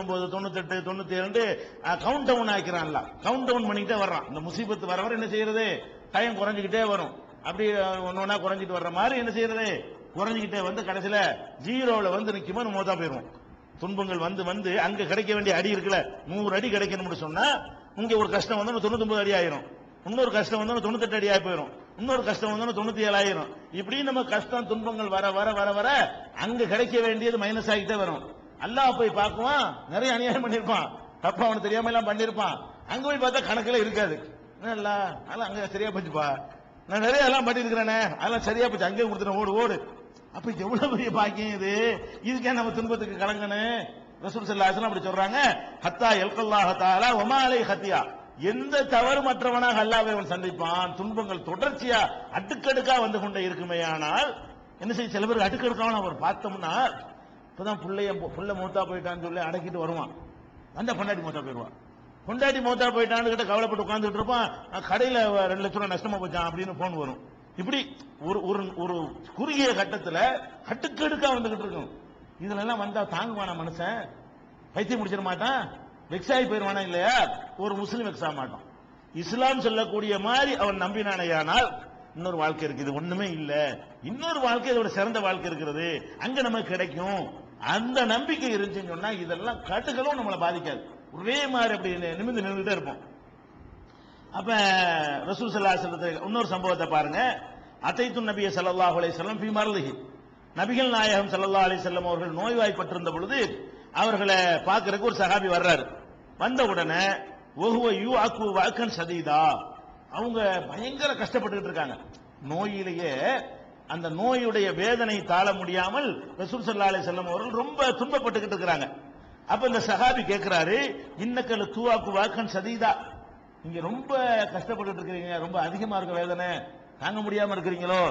ஒன்பது தொண்ணூத்தெட்டு தொண்ணூத்தி இரண்டு கவுண்ட் டவுன் ஆக்கிறான்ல. கவுண்ட் டவுன் பண்ணிக்கிட்டே வர்றான். இந்த முசீபத்து வர வர என்ன செய்யறது? டைம் குறைஞ்சிக்கிட்டே வரும். அப்படி ஒன்னு ஒன்னா குறைஞ்சிட்டு வர்ற மாதிரி என்ன செய்யறது? குறைஞ்சிக்கிட்டே வந்து கடைசியில ஜீரோல வந்து நிற்குமோ நம்ம மோதா போயிருவோம் துன்பங்கள் வந்து வந்து அங்க கிடைக்க வேண்டிய அடி இருக்குல்ல? நூறு அடி கிடைக்கணும்னு சொன்னா இங்க ஒரு கஷ்டம் வந்து தொண்ணூத்தி அடி ஆயிரும். இன்னொரு கஷ்டம் வந்து தொண்ணூத்தெட்டு அடி ஆகி போயிடும் இன்னொரு கஷ்டம் வந்து தொண்ணூத்தி ஏழு ஆயிரும். இப்படி நம்ம கஷ்டம் துன்பங்கள் வர வர வர வர அங்க கிடைக்க வேண்டியது மைனஸ் ஆகிட்டே வரும். அல்லாஹ் போய் பார்க்குவான் நிறைய அநியாயம் பண்ணியிருப்பான். தப்பா அவனுக்கு தெரியாம எல்லாம் பண்ணியிருப்பான். அங்க போய் பார்த்தா கணக்குல இருக்காது. இல்ல அதெல்லாம் அங்க சரியா போச்சுப்பா. நான் நிறைய எல்லாம் பண்ணியிருக்கிறேனே அதெல்லாம் சரியா போச்சு. அங்கே கொடுத்துட்டேன் ஓடு ஓடு. அப்ப எவ்வளவு பெரிய பாக்கியம் இது? இதுக்கே நம்ம துன்பத்துக்கு கலங்கணும் ரசூல் ஸல்லல்லாஹு அப்படி சொல்றாங்க. ஹத்தா எல்கல்லாஹ தஆலா ஒமாலை ஹத்தியா. எந்த தவறு மற்றவனாக அல்லாவே அவன் சந்திப்பான் துன்பங்கள் தொடர்ச்சியா அடுக்கடுக்கா வந்து கொண்டே இருக்குமேயானால் என்ன செய்ய சில பேர் அடுக்கடுக்கான அவர் பார்த்தோம்னா இப்போதான் பிள்ளைய பிள்ளை மூத்தா போயிட்டான்னு சொல்லி அடக்கிட்டு வருவான். வந்தால் பொண்டாட்டி மூத்தா போயிடுவான். பொண்டாட்டி மூத்தா போயிட்டான்னு கிட்ட கவலைப்பட்டு உட்காந்துட்டு இருப்பான். கடையில் ரெண்டு லட்சம் ரூபா நஷ்டமா போச்சான் அப்படின்னு போன் வரும். இப்படி ஒரு ஒரு ஒரு குறுகிய கட்டத்தில் அடுக்கடுக்கா வந்துகிட்டு இருக்கும் இதுலெல்லாம் வந்தால் தாங்குவானா மனுஷன்? பைத்தியம் முடிச்சிட மாட்டான்? வெக்ஸாகி போயிடுவானா இல்லையா? ஒரு முஸ்லீம் வெக்ஸாக மாட்டான். இஸ்லாம் சொல்லக்கூடிய மாதிரி அவன் நம்பினானையானால் இன்னொரு வாழ்க்கை இருக்குது. ஒண்ணுமே இல்லை. இன்னொரு வாழ்க்கை இதோட சிறந்த வாழ்க்கை இருக்கிறது. அங்க நமக்கு கிடைக்கும். அந்த நம்பிக்கை இருந்துச்சுன்னு சொன்னா இதெல்லாம் கட்டுகளும் நம்மளை பாதிக்காது. ஒரே மாதிரி அப்படி நிமிந்து நின்றுட்டே இருப்போம். அப்ப ரசூல் சல்லா இன்னொரு சம்பவத்தை பாருங்க. அத்தைத்து நபிய ஸல்லல்லாஹு அலைஹி செல்லம் பி மரலகி நபிகள் நாயகம் சல்லா அலி செல்லம் அவர்கள் நோய்வாய்ப்பட்டிருந்த பொழுது அவர்களை பார்க்கறதுக்கு ஒரு சகாபி வர்றாரு. வந்த உடனே ஒகுவ யூ அக்கு வாக்கன் சதீதா. அவங்க பயங்கர கஷ்டப்பட்டுக்கிட்டு இருக்காங்க. நோயிலேயே அந்த நோயுடைய வேதனை தாழ முடியாமல் ரசூல் சல்லா அலி செல்லம் அவர்கள் ரொம்ப துன்பப்பட்டுக்கிட்டு இருக்கிறாங்க. அப்ப இந்த சஹாபி கேட்கிறாரு இன்னக்கல் தூவாக்கு வாக்கன் சதீதா. நீங்க ரொம்ப கஷ்டப்பட்டு இருக்கிறீங்க ரொம்ப அதிகமா இருக்க வேதனை தாங்க முடியாம இருக்கிறீங்களோ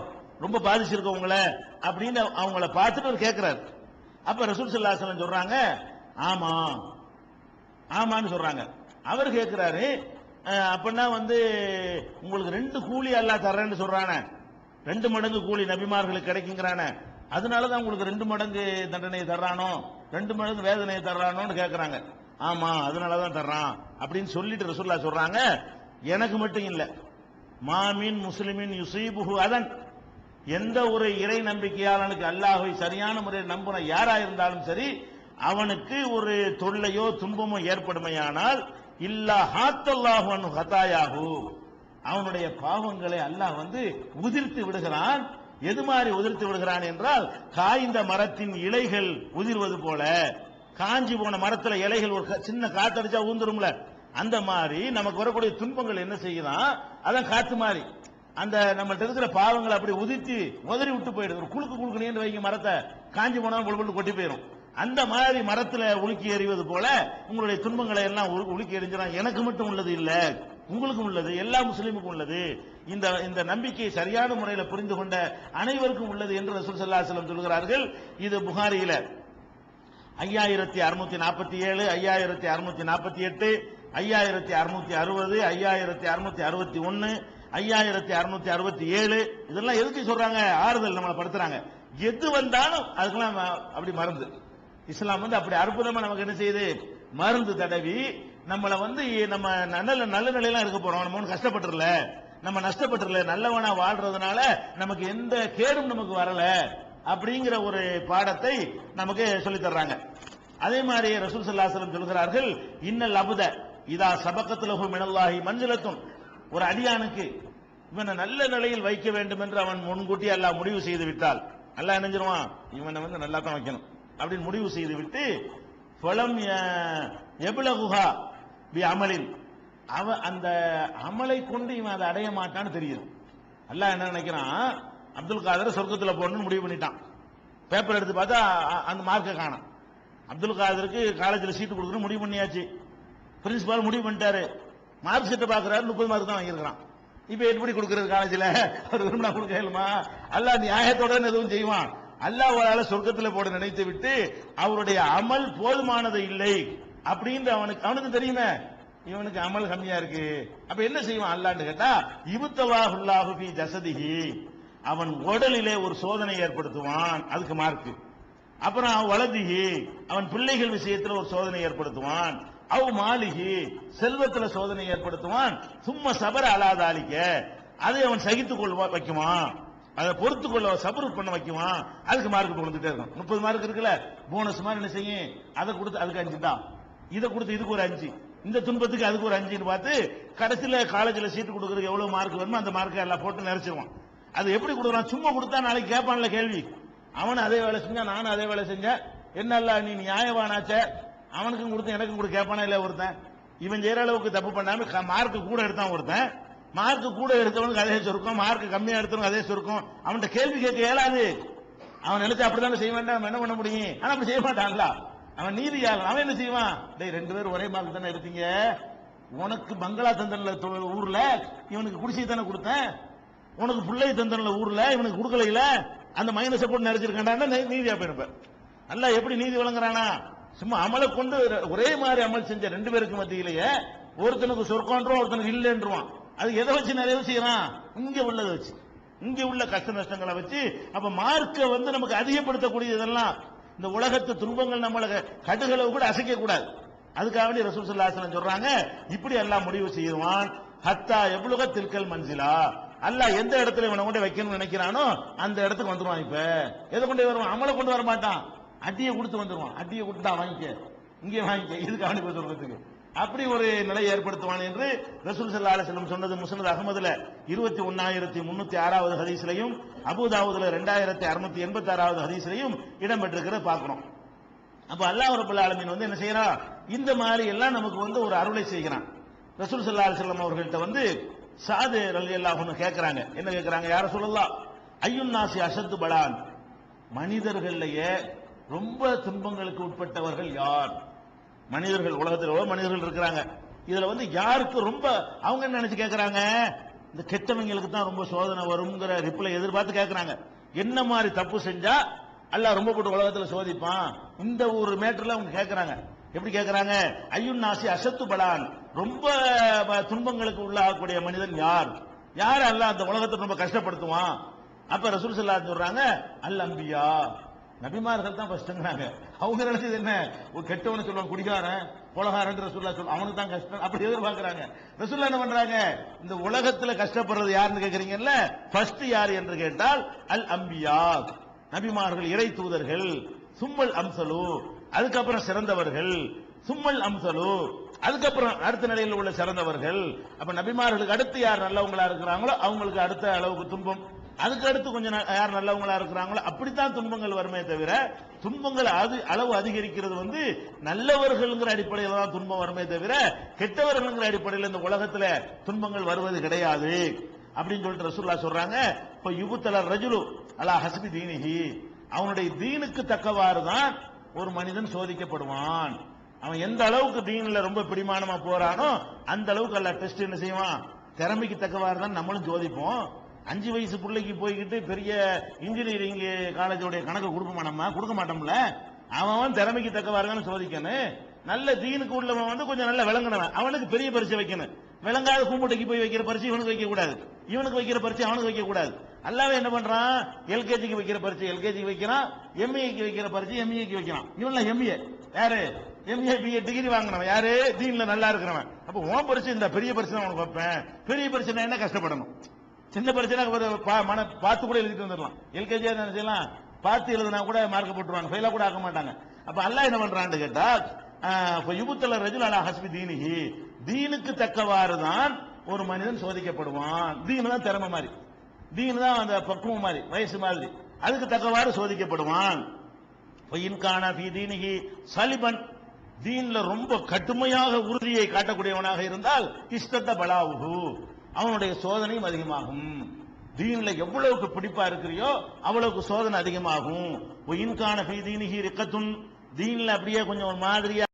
ரொம்ப பாதிச்சிருக்க உங்களை அப்படின்னு அவங்கள பார்த்துட்டு அவர் கேட்கிறாரு அப்ப ரசூல் சல்லா செல்லம் சொல்றாங்க ஆமா ஆமான்னு சொல்றாங்க. அவர் கேட்கிறாரு அப்படின்னா வந்து உங்களுக்கு ரெண்டு கூலி அல்லா தர்றேன்னு சொல்றானே. ரெண்டு மடங்கு கூலி நபிமார்களுக்கு கிடைக்குங்கிறானே. அதனாலதான் உங்களுக்கு ரெண்டு மடங்கு தண்டனை தர்றானோ? ரெண்டு மடங்கு வேதனையை தர்றானோன்னு கேட்கறாங்க ஆமா அதனாலதான் தர்றான். அப்படின்னு சொல்லிட்டு ரசூல்லா சொல்றாங்க. எனக்கு மட்டும் இல்ல. மாமின் முஸ்லிமின் யுசீபுஹு அதன். எந்த ஒரு இறை நம்பிக்கையாளனுக்கு அல்லாஹை சரியான முறையில் நம்புன யாரா இருந்தாலும் சரி அவனுக்கு ஒரு தொல்லையோ துன்பமோ ஏற்படுமையானால் இல்லா ஹாத்தல்லாஹு ஹதாயாகு அவனுடைய பாவங்களை அல்லாஹ் வந்து உதிர்த்து விடுகிறான். எது மாதிரி உதிர்த்து விடுகிறான் என்றால் காய்ந்த மரத்தின் இலைகள் உதிர்வது போல காஞ்சி போன மரத்துல இலைகள் ஒரு க- சின்ன காத்தடிச்சா ஊந்துரும்ல? அந்த மாதிரி நமக்கு வரக்கூடிய துன்பங்கள் என்ன செய்யுதான் அதான் காத்து மாதிரி. அந்த நம்மள்ட்ட இருக்கிற பாவங்களை அப்படி உதிர்த்தி உதறி விட்டு போயிடுது. ஒரு குழுக்கு குலுக்குனேன்னு வைங்க மரத்தை காஞ்சி போனா பொழுது கொட்டி போயிடும் அந்த மாதிரி மரத்துல உலுக்கி எறிவது போல உங்களுடைய துன்பங்களை எல்லாம் உலுக்கி எறிஞ்சிடும் எனக்கு மட்டும் உள்ளது இல்லை. உங்களுக்கும் உள்ளது எல்லா முஸ்லீமுக்கும் உள்ளது. இந்த இந்த நம்பிக்கையை சரியான முறையில் புரிந்து கொண்ட அனைவருக்கும் உள்ளது என்று ரசூல் சல்லா செல்லம் சொல்கிறார்கள். இது புகாரியில ஐயாயிரத்தி அறுநூத்தி நாற்பத்தி ஏழு ஐயாயிரத்தி அறுநூத்தி நாற்பத்தி எட்டு ஐயாயிரத்தி அறுநூத்தி அறுபது ஐயாயிரத்தி அறுநூத்தி அறுபத்தி ஒன்னு ஐயாயிரத்தி அறுநூத்தி அறுபத்தி ஏழு. இதெல்லாம் எதுக்கு சொல்றாங்க? ஆறுதல் நம்மளை படுத்துறாங்க. எது வந்தாலும் அதுக்கெல்லாம் ம- அப்படி மருந்து இஸ்லாம் வந்து அப்படி அற்புதமா நமக்கு என்ன செய்யுது? மருந்து தடவி நம்மள வந்து நம்ம நல்ல நல்ல நிலையெல்லாம் இருக்க போறோம். நம்ம ஒன்றும் கஷ்டப்பட்டுறல. நம்ம நஷ்டப்பட்டுறல. நல்லவனா வாழ்றதுனால நமக்கு எந்த கேடும் நமக்கு வரல அப்படிங்கிற ஒரு பாடத்தை நமக்கு சொல்லி தர்றாங்க. அதே மாதிரி ரசூல் சல்லாசலம் சொல்கிறார்கள் இன்னல் அபுத இதா சபக்கத்துலஹு மினல்லாஹி மஞ்சளத்தும் ஒரு அடியானுக்கு இவனை நல்ல நிலையில் வைக்க வேண்டும் என்று அவன் முன்கூட்டி அல்லாஹ் முடிவு செய்து விட்டால் நல்லா நினைஞ்சிருவான் இவனை வந்து நல்லா தான் வைக்கணும். அப்படின்னு முடிவு செய்து விட்டு ஃபலம் எபுலகுஹா பி அமலின். அவ அந்த அமலை கொண்டு இவன் அதை அடைய மாட்டான்னு தெரியும். அல்ல என்ன நினைக்கிறான்? அப்துல் காதர் சொர்க்கத்தில் போகணும்னு முடிவு பண்ணிட்டான். பேப்பர் எடுத்து பார்த்தா அ- அந்த மார்க்கை காணும் அப்துல் காதருக்கு காலேஜில் சீட்டு கொடுக்கணும் முடிவு பண்ணியாச்சு. பிரின்சிபால் முடிவு பண்ணிட்டாரு. மார்க் சீட்டை பார்க்குறாரு முப்பது மார்க் தான் வாங்கியிருக்கிறான். இப்போ எப்படி கொடுக்குறது காலேஜில். அவர் விரும்பினா கொடுக்க இயலுமா? அல்ல நியாயத்தோட எதுவும் செய்வான்? அல்லாஹ் ஒரு சொர்க்கத்தில் போட நினைத்து விட்டு அவருடைய அமல் போதுமானது இல்லை. அப்படின்னு அவனுக்கு அவனுக்கு தெரியுமே. இவனுக்கு அமல் கம்மியா இருக்கு. அப்ப என்ன செய்வான் அல்லான்னு கேட்டா இபுத்தவாஹுல்லாஹு ஃபீ ஜசதிஹி. அவன் உடலிலே ஒரு சோதனை ஏற்படுத்துவான். அதுக்கு மார்க்கு அப்புறம் அவன் வலதிகி அவன் பிள்ளைகள் விஷயத்துல ஒரு சோதனை ஏற்படுத்துவான். அவ் மாளிகி செல்வத்துல சோதனை ஏற்படுத்துவான். சும்மா சபர அலாதாளிக்க அதை அவன் சகித்துக் கொள்வா வைக்குவான். அதை பொறுத்து கொள்ள சபர் பண்ண வைக்குவான். அதுக்கு மார்க் கொடுத்துட்டே இருக்கும் முப்பது மார்க் இருக்குல்ல? போனஸ் மாதிரி என்ன செய்யும்? அதை கொடுத்து அதுக்கு அஞ்சு தான். இதை கொடுத்து இதுக்கு ஒரு அஞ்சு. இந்த துன்பத்துக்கு அதுக்கு ஒரு அஞ்சுன்னு பார்த்து கடைசியில் காலேஜில் சீட்டு கொடுக்கறதுக்கு எவ்வளோ மார்க் வேணுமோ அந்த மார்க்கை எல்லாம் போட்டு நிறைச்சிருவான் அது எப்படி கொடுக்குறான்? சும்மா கொடுத்தா நாளைக்கு கேட்பான்ல கேள்வி. அவன் அதே வேலை செஞ்சா நானும் அதே வேலை செஞ்சேன் என்னல்ல நீ நியாயவானாச்ச? அவனுக்கும் கொடுத்து எனக்கும் கூட கேட்பானா இல்லை ஒருத்தன்? இவன் செய்கிற அளவுக்கு தப்பு பண்ணாமல் மார்க் கூட எடுத்தான் ஒருத்தன். மார்க் கூட எடுத்தவனுக்கு அதே சுருக்கம் மார்க் கம்மியாக எடுத்தவனுக்கு அதே சுருக்கம். அவன்கிட்ட கேள்வி கேட்க இயலாது. அவன் நினைச்சா அப்படித்தானே செய்ய வேண்டாம் நம்ம என்ன பண்ண முடியும்? ஆனால் அப்படி செய்ய மாட்டான்ல அவன் நீதியாளன். அவன் என்ன செய்வான்? டேய் ரெண்டு பேரும் ஒரே மாதிரி தானே எடுத்தீங்க உனக்கு பங்களா தந்தன்ல ஊரில் ஊர்ல இவனுக்கு குடிசை தானே கொடுத்தேன். உனக்கு பிள்ளை தந்தன்ல ஊர்ல இவனுக்கு கொடுக்கல அந்த மைனஸை போட்டு நிறைச்சிருக்காண்டா நீதியா போயிருப்பார் அல்ல எப்படி நீதி வழங்குறானா? சும்மா அமலை கொண்டு ஒரே மாதிரி அமல் செஞ்ச ரெண்டு பேருக்கு மத்தியிலேயே ஒருத்தனுக்கு சொர்க்கம்ன்றான் ஒருத்தனுக்கு இல்லைன்றான் அது எதை வச்சு நிறைவு செய்யறான்? இங்க உள்ளதை வச்சு. இங்க உள்ள கஷ்ட நஷ்டங்களை வச்சு அப்ப மார்க்கை வந்து நமக்கு அதிகப்படுத்தக்கூடிய இதெல்லாம் இந்த உலகத்து துன்பங்கள் நம்மளுக்கு கடுகளவு கூட அசைக்க கூடாது அதுக்காக வேண்டி ரசூல் சல்லாசனம் சொல்றாங்க இப்படி எல்லாம் முடிவு செய்வான். ஹத்தா எவ்வளவு திருக்கல் மன்சிலா. அல்ல எந்த இடத்துல இவனை கொண்டு வைக்கணும்னு நினைக்கிறானோ அந்த இடத்துக்கு வந்துருவான் இப்ப. எதை கொண்டு வருவான்? அமலை கொண்டு வர மாட்டான் அடியை கொடுத்து வந்துருவான். அடியை தான் வாங்கிக்க. இங்கே வாங்கிக்க. இதுக்கு அவனுக்கு சொல்றதுக்கு. அப்படி ஒரு நிலை ஏற்படுத்துவான் என்று ரசூல் ஸல்லல்லாஹு அலைஹி சொன்னது முஸ்னத் அகமதுல இருபத்தி ஒன்னாயிரத்தி முன்னூத்தி ஆறாவது ஹதீஸ்லையும் அபுதாவுதுல ரெண்டாயிரத்தி அறுநூத்தி எண்பத்தி ஆறாவது ஹதீஸ்லையும் இடம்பெற்றிருக்கிறத பார்க்கிறோம். அப்ப அல்லாஹ் ரபுல்லா ஆலமீன் வந்து என்ன செய்யறான் இந்த மாதிரி எல்லாம் நமக்கு வந்து ஒரு அருளை செய்கிறான். ரசூல் ஸல்லல்லாஹு அலைஹி வஸல்லம் அவர்கள்ட்ட வந்து சாது ரலி அல்லாஹ்னு கேட்கிறாங்க என்ன கேட்கிறாங்க யார சொல்லலாம் ஐயும் நாசி அசத்து பலான்? மனிதர்களையே ரொம்ப துன்பங்களுக்கு உட்பட்டவர்கள் யார்? மனிதர்கள் உலகத்தில் எவ்வளவு மனிதர்கள் இருக்கிறாங்க. இதுல வந்து யாருக்கு ரொம்ப அவங்க என்ன நினைச்சு கேட்குறாங்க இந்த கெட்டவங்களுக்கு தான் ரொம்ப சோதனை வருங்கிற ரிப்ளை எதிர்பார்த்து கேட்குறாங்க என்ன மாதிரி தப்பு செஞ்சா அல்லாஹ் ரொம்ப போட்டு உலகத்தில் சோதிப்பான்? இந்த ஒரு மேட்டர்ல அவங்க கேட்குறாங்க எப்படி கேட்குறாங்க ஐயுன் நாசி அசத்து பலான். ரொம்ப ப- துன்பங்களுக்கு உள்ளாகக்கூடிய மனிதன் யார்? யார் அல்ல அந்த உலகத்தை ரொம்ப கஷ்டப்படுத்துவான்? அப்ப ரசூல் ஸல்லல்லாஹு சொல்றாங்க அல் அம்பியா. நபிமார்கள் தான் ஃபர்ஸ்ட்ங்கறாங்க அவங்க நினைச்சது என்ன? ஒரு கெட்டவனு சொல்லுவாங்க குடிகாரன் கொலகாரன் ரசூல்லா சொல்ல அவனுக்கு தான் கஷ்டம். அப்படி எதிர்பார்க்கிறாங்க. ரசூல்லா என்ன பண்றாங்க? இந்த உலகத்துல கஷ்டப்படுறது யாருன்னு கேக்குறீங்கல்ல? ஃபர்ஸ்ட் யார் என்று கேட்டால் அல் அம்பியா. நபிமார்கள் இறை தூதர்கள். சும்மல் அம்சலு. அதுக்கப்புறம் சிறந்தவர்கள். சும்மல் அம்சலு. அதுக்கப்புறம் அடுத்த நிலையில் உள்ள சிறந்தவர்கள். அப்ப நபிமார்களுக்கு அடுத்து யார் நல்லவங்களா இருக்கிறாங்களோ அவங்களுக்கு அடுத்த அளவுக்கு துன்பம். அதுக்கு அடுத்து கொஞ்சம் ந- யார் நல்லவங்களா இருக்கிறாங்களோ அப்படித்தான் துன்பங்கள் வருமே தவிர துன்பங்கள் அது அளவு அதிகரிக்கிறது வந்து நல்லவர்கள்ங்கிற அடிப்படையில் தான் துன்பம் வருமே தவிர கெட்டவர்கள்ங்கிற அடிப்படையில் இந்த உலகத்துல துன்பங்கள் வருவது கிடையாது அப்படின்னு சொல்லிட்டு ரசூல்லா சொல்றாங்க. இப்ப யுகுத்தல ரஜுலு அலா ஹஸ்பி தீனிஹி. அவனுடைய தீனுக்கு தக்கவாறு தான் ஒரு மனிதன் சோதிக்கப்படுவான். அவன் எந்த அளவுக்கு தீனில் ரொம்ப பிடிமானமா போறானோ அந்த அளவுக்கு அல்ல டெஸ்ட் என்ன செய்வான்? திறமைக்கு தக்கவாறு தான் நம்மளும் சோதிப்போம் அஞ்சு வயசு பிள்ளைக்கு போய்கிட்டு பெரிய இன்ஜினியரிங் காலேஜோடைய கணக்கு கொடுக்க மாட்டோமா கொடுக்க மாட்டோம்ல? அவன் அவன் திறமைக்கு தக்கவாருங்கன்னு சோதிக்கணும். நல்ல தீனுக்கு உள்ளவன் வந்து கொஞ்சம் நல்ல விளங்கினவன். அவனுக்கு பெரிய பரிசை வைக்கணும். விளங்காத கூமுட்டைக்கு போய் வைக்கிற பரிசு இவனுக்கு வைக்க கூடாது. இவனுக்கு வைக்கிற பரிசு அவனுக்கு வைக்க கூடாது. அல்லாவே என்ன பண்றான்? எல்கேஜிக்கு வைக்கிற பரிசு எல்கேஜிக்கு வைக்கிறான். எம்ஏக்கு வைக்கிற பரிசு எம்ஏக்கு வைக்கிறான். இவன்லாம் எம்ஏ. யாரு? எம்ஏ பிஏ டிகிரி வாங்கினவன். யாரு? தீன்ல நல்லா இருக்கிறவன். அப்ப உன் பரிசு இந்த பெரிய பரிசு தான் உனக்கு வைப்பேன். பெரிய பரிசு நான் என்ன? கஷ்டப்படணும். சின்ன பிரச்சனை ஒரு பா- மன பார்த்து கூட எழுதிட்டு வந்துடலாம். எல்கேஜி என்ன செய்யலாம்? பார்த்து எழுதுனா கூட மார்க் போட்டுருவாங்க. ஃபெயிலாக கூட ஆக்க மாட்டாங்க. அப்போ அல்லாஹ் என்ன பண்ணுறான்னு கேட்டால் இப்போ இப்ப யுபுத்தல ரஜுல் அலா ஹஸ்பி தீனிஹி. தீனுக்கு தக்கவாறு தான் ஒரு மனிதன் சோதிக்கப்படுவான். தீனு தான் திறமை மாதிரி. தீனு தான் அந்த பக்குவம் மாதிரி வயசு மாதிரி. அதுக்கு தக்கவாறு சோதிக்கப்படுவான். இன்கானா ஃபி தீனிஹி சலிபன். தீன்ல ரொம்ப கடுமையாக உறுதியை காட்டக்கூடியவனாக இருந்தால் இஷ்டத்த பலாவுகு அவனுடைய சோதனையும் அதிகமாகும். தீன்ல எவ்வளவுக்கு பிடிப்பா இருக்கிறியோ அவ்வளவுக்கு சோதனை அதிகமாகும். இன்கான தீனிகி தீனிஹி ரிக்கத்துன். தீன்ல அப்படியே கொஞ்சம் ஒரு மாதிரியா